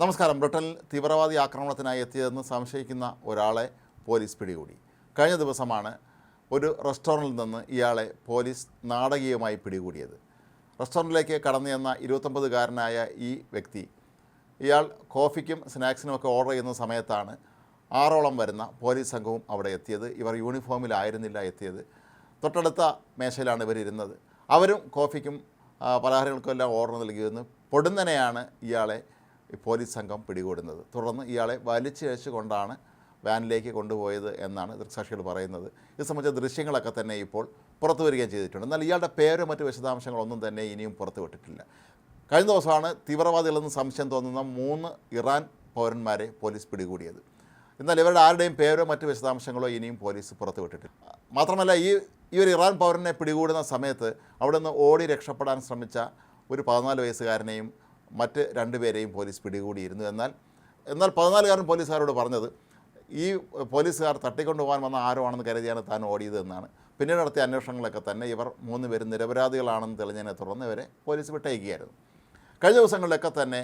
നമസ്കാരം. ബ്രിട്ടനിൽ തീവ്രവാദി ആക്രമണത്തിനായി എത്തിയതെന്ന് സംശയിക്കുന്ന ഒരാളെ പോലീസ് പിടികൂടി. കഴിഞ്ഞ ദിവസമാണ് ഒരു റെസ്റ്റോറന്റിൽ നിന്ന് ഇയാളെ പോലീസ് നാടകീയമായി പിടികൂടിയത്. റെസ്റ്റോറന്റിലേക്ക് കടന്നു ചെന്ന ഇരുപത്തൊമ്പതുകാരനായ ഈ വ്യക്തി ഇയാൾ കോഫിക്കും സ്നാക്സിനുമൊക്കെ ഓർഡർ ചെയ്യുന്ന സമയത്താണ് ആറോളം വരുന്ന പോലീസ് സംഘവും അവിടെ എത്തിയത്. ഇവർ യൂണിഫോമിലായിരുന്നില്ല എത്തിയത്. തൊട്ടടുത്ത മേശയിലാണ് ഇവർ ഇരുന്നത്. അവരും കോഫിക്കും പലഹാരങ്ങൾക്കും എല്ലാം ഓർഡർ നൽകിയിരുന്നു പൊടുന്നനെയാണ് ഇയാളെ പോലീസ് സംഘം പിടികൂടുന്നത്. തുടർന്ന് ഇയാളെ വലിച്ചിഴച്ചു കൊണ്ടാണ് വാനിലേക്ക് കൊണ്ടുപോയത് എന്നാണ് ദൃക്സാക്ഷികൾ പറയുന്നത്. ഇത് സംബന്ധിച്ച ദൃശ്യങ്ങളൊക്കെ തന്നെ ഇപ്പോൾ പുറത്തു വരികയും ചെയ്തിട്ടുണ്ട്. എന്നാൽ ഇയാളുടെ പേരോ മറ്റ് വിശദാംശങ്ങളൊന്നും തന്നെ ഇനിയും പുറത്തുവിട്ടിട്ടില്ല കഴിഞ്ഞ ദിവസമാണ് തീവ്രവാദികളെന്ന് സംശയം തോന്നുന്ന മൂന്ന് ഇറാൻ പൗരന്മാരെ പോലീസ് പിടികൂടിയത്. എന്നാൽ ഇവരുടെ ആരുടെയും പേരോ മറ്റ് വിശദാംശങ്ങളോ ഇനിയും പോലീസ് പുറത്തുവിട്ടിട്ടില്ല മാത്രമല്ല ഈ ഈ ഒരു ഇറാൻ പൗരനെ പിടികൂടുന്ന സമയത്ത് അവിടെ നിന്ന് ഓടി രക്ഷപ്പെടാൻ ശ്രമിച്ച ഒരു പതിനാല് വയസ്സുകാരനെയും മറ്റ് രണ്ടുപേരെയും പോലീസ് പിടികൂടിയിരുന്നു. എന്നാൽ എന്നാൽ പതിനാലുകാരൻ പോലീസുകാരോട് പറഞ്ഞത് ഈ പോലീസുകാർ തട്ടിക്കൊണ്ടു പോകാൻ വന്ന ആരോ ആണെന്ന് കരുതിയാണ് താൻ ഓടിയത് എന്നാണ്. പിന്നീട് നടത്തിയ അന്വേഷണങ്ങളൊക്കെ തന്നെ ഇവർ മൂന്ന് പേരും നിരപരാധികളാണെന്ന് തെളിഞ്ഞതിനെ തുടർന്ന് ഇവരെ പോലീസ് വിട്ടയക്കുകയായിരുന്നു. കഴിഞ്ഞ ദിവസങ്ങളിലൊക്കെ തന്നെ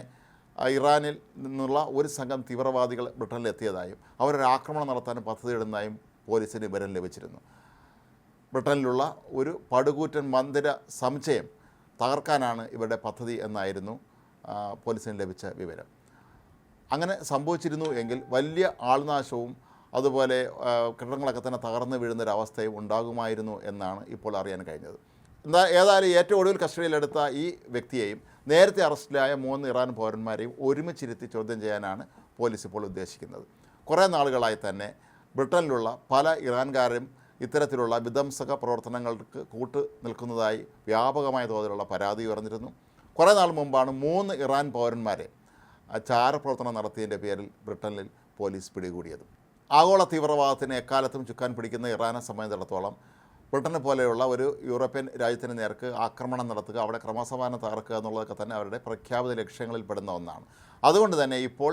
ഇറാനിൽ നിന്നുള്ള ഒരു സംഘം തീവ്രവാദികൾ ബ്രിട്ടനിൽ എത്തിയതായും അവരൊരു ആക്രമണം പദ്ധതി പദ്ധതിയിടുന്നതായും പോലീസിന് വിവരം ലഭിച്ചിരുന്നു. ബ്രിട്ടനിലുള്ള ഒരു പടുകൂറ്റൻ മന്ദിര സമുച്ചയം തകർക്കാനാണ് ഇവരുടെ പദ്ധതി എന്നായിരുന്നു പോലീസിന് ലഭിച്ച വിവരം. അങ്ങനെ സംഭവിച്ചിരുന്നു എങ്കിൽ വലിയ ആൾനാശവും അതുപോലെ കെട്ടിടങ്ങളൊക്കെ തന്നെ തകർന്നു വീഴുന്നൊരവസ്ഥയും ഉണ്ടാകുമായിരുന്നു എന്നാണ് ഇപ്പോൾ അറിയാൻ കഴിഞ്ഞത്. എന്താ ഏതായാലും ഏറ്റവും ഒടുവിൽ കസ്റ്റഡിയിലെടുത്ത ഈ വ്യക്തിയെയും നേരത്തെ അറസ്റ്റിലായ മൂന്ന് ഇറാൻ പൗരന്മാരെയും ഒരുമിച്ചിരുത്തി ചോദ്യം ചെയ്യാനാണ് പോലീസ് ഇപ്പോൾ ഉദ്ദേശിക്കുന്നത്. കുറേ നാളുകളായി തന്നെ ബ്രിട്ടനിലുള്ള പല ഇറാൻകാരും ഇത്തരത്തിലുള്ള വിധ്വംസക പ്രവർത്തനങ്ങൾക്ക് കൂട്ട് നിൽക്കുന്നതായി വ്യാപകമായ തോതിലുള്ള പരാതി ഉയർന്നിരുന്നു. കുറേ നാൾ മുമ്പാണ് മൂന്ന് ഇറാൻ പൗരന്മാരെ ചാരപ്രവർത്തനം നടത്തിയതിന്റെ പേരിൽ ബ്രിട്ടനിൽ പോലീസ് പിടികൂടിയത്. ആഗോള തീവ്രവാദത്തിന് എക്കാലത്തും ചുക്കാൻ പിടിക്കുന്ന ഇറാനെ സംബന്ധിച്ചിടത്തോളം ബ്രിട്ടനെ പോലെയുള്ള ഒരു യൂറോപ്യൻ രാജ്യത്തിന് നേർക്ക് ആക്രമണം നടത്തുക അവിടെ ക്രമസമാധാനം തകർക്കുക എന്നുള്ളതൊക്കെ തന്നെ അവരുടെ പ്രഖ്യാപിത ലക്ഷ്യങ്ങളിൽ പെടുന്ന ഒന്നാണ്. അതുകൊണ്ട് തന്നെ ഇപ്പോൾ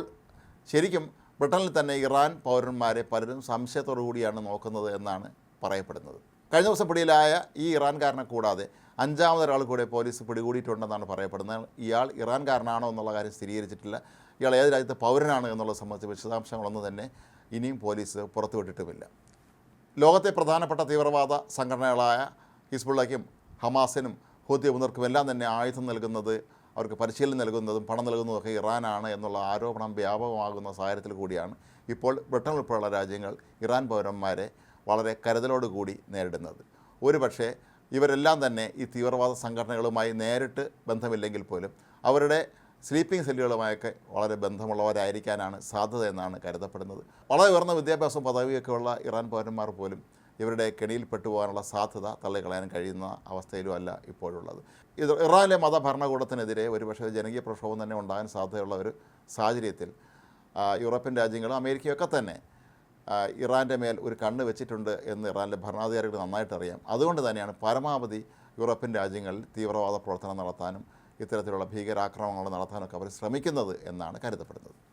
ശരിക്കും ബ്രിട്ടനിൽ തന്നെ ഇറാൻ പൗരന്മാരെ പലരും സംശയത്തോടു കൂടിയാണ് നോക്കുന്നത് എന്നാണ് പറയപ്പെടുന്നത്. കഴിഞ്ഞ ദിവസം പിടിയിലായ ഈ ഇറാൻകാരനെ കൂടാതെ അഞ്ചാമതൊരാൾ കൂടെ പോലീസ് പിടികൂടിയിട്ടുണ്ടെന്നാണ് പറയപ്പെടുന്നത്. ഇയാൾ ഇറാൻകാരനാണോ എന്നുള്ള കാര്യം സ്ഥിരീകരിച്ചിട്ടില്ല. ഇയാൾ ഏത് രാജ്യത്തെ പൗരനാണ് എന്നുള്ളത് സംബന്ധിച്ച് വിശദാംശങ്ങളൊന്നും തന്നെ ഇനിയും പോലീസ് പുറത്തുവിട്ടിട്ടുമില്ല ലോകത്തെ പ്രധാനപ്പെട്ട തീവ്രവാദ സംഘടനകളായ ഹിസ്ബുള്ളയ്ക്കും ഹമാസിനും ഹൂത്തി മുന്നർക്കും എല്ലാം തന്നെ ആയുധം നൽകുന്നത് അവർക്ക് പരിശീലനം നൽകുന്നതും പണം നൽകുന്നതൊക്കെ ഇറാനാണ് എന്നുള്ള ആരോപണം വ്യാപകമാകുന്ന സാഹചര്യത്തിൽ കൂടിയാണ് ഇപ്പോൾ ബ്രിട്ടൻ ഉൾപ്പെടെയുള്ള രാജ്യങ്ങൾ ഇറാൻ പൗരന്മാരെ വളരെ കരുതലോടുകൂടി നേരിടുന്നത്. ഒരുപക്ഷേ ഇവരെല്ലാം തന്നെ ഈ തീവ്രവാദ സംഘടനകളുമായി നേരിട്ട് ബന്ധമില്ലെങ്കിൽ പോലും അവരുടെ സ്ലീപ്പിംഗ് സെല്ലുകളുമായൊക്കെ വളരെ ബന്ധമുള്ളവരായിരിക്കാനാണ് സാധ്യത എന്നാണ് കരുതപ്പെടുന്നത്. വളരെ ഉയർന്ന വിദ്യാഭ്യാസവും പദവിയൊക്കെയുള്ള ഇറാൻ പൗരന്മാർ പോലും ഇവരുടെ കെണിയിൽ പെട്ടുപോകാനുള്ള സാധ്യത തള്ളിക്കളയാൻ കഴിയുന്ന അവസ്ഥയിലും അല്ല ഇപ്പോഴുള്ളത്. ഇത് ഇറാനിലെ മതഭരണകൂടത്തിനെതിരെ ഒരുപക്ഷെ ജനകീയ പ്രക്ഷോഭം തന്നെ ഉണ്ടാകാൻ സാധ്യതയുള്ള ഒരു സാഹചര്യത്തിൽ യൂറോപ്യൻ രാജ്യങ്ങളും അമേരിക്കയൊക്കെ തന്നെ ഇറാന്റെ മേൽ ഒരു കണ്ണ് വെച്ചിട്ടുണ്ട് എന്ന് ഇറാനിലെ ഭരണാധികാരികൾ നന്നായിട്ട് അറിയാം. അതുകൊണ്ട് തന്നെയാണ് പരമാവധി യൂറോപ്യൻ രാജ്യങ്ങളിൽ തീവ്രവാദ പ്രവർത്തനം നടത്താനും ഇത്തരത്തിലുള്ള ഭീകരാക്രമണങ്ങൾ നടത്താനൊക്കെ അവർ ശ്രമിക്കുന്നത് എന്നാണ് കരുതപ്പെടുന്നത്.